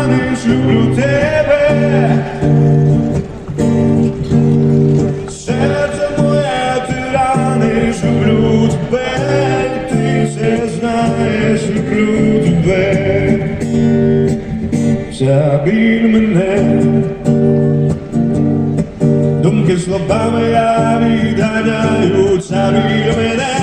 коханий, люблю тебе. Серце моє ти раниш, люблю тебе, ти все знаєш, люблю тебе. Вся мене. Думки словами я відганяю, ця біль мене.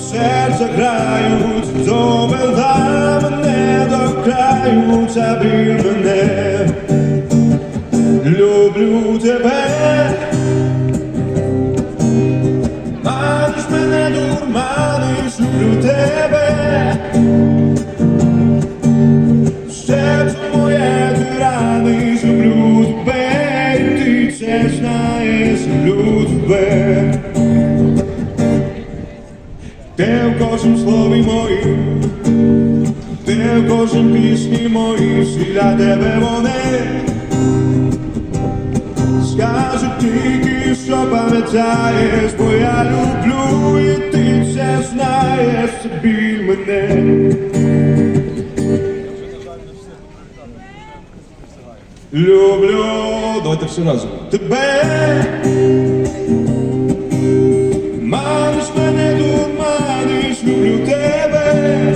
Серця грають, довела мене до краю, біль мене, люблю тебе. Маниш мене, дурманиш, люблю тебе. Серце моє ти раниш, люблю. Ти в кожнім слові моїм, ти в кожнім пісні моїй, всі для тебе вони. Скажу тільки, що пам'ятаєш, бо я люблю, і ти це знаєш, біль мене. Люблю, давайте всі разом. Тебе маниш мене, люблю тебе.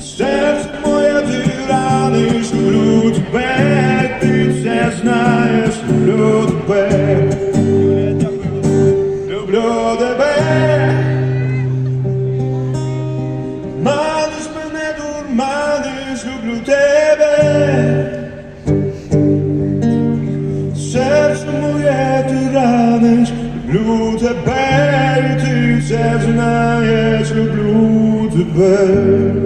Серце моє ти раниш, люблю тебе, ти це знаєш, люблю тебе. Люблю тебе. Маниш мене, дурманиш, люблю тебе. Серце моє ти раниш, люблю знаєш, люблю тебе.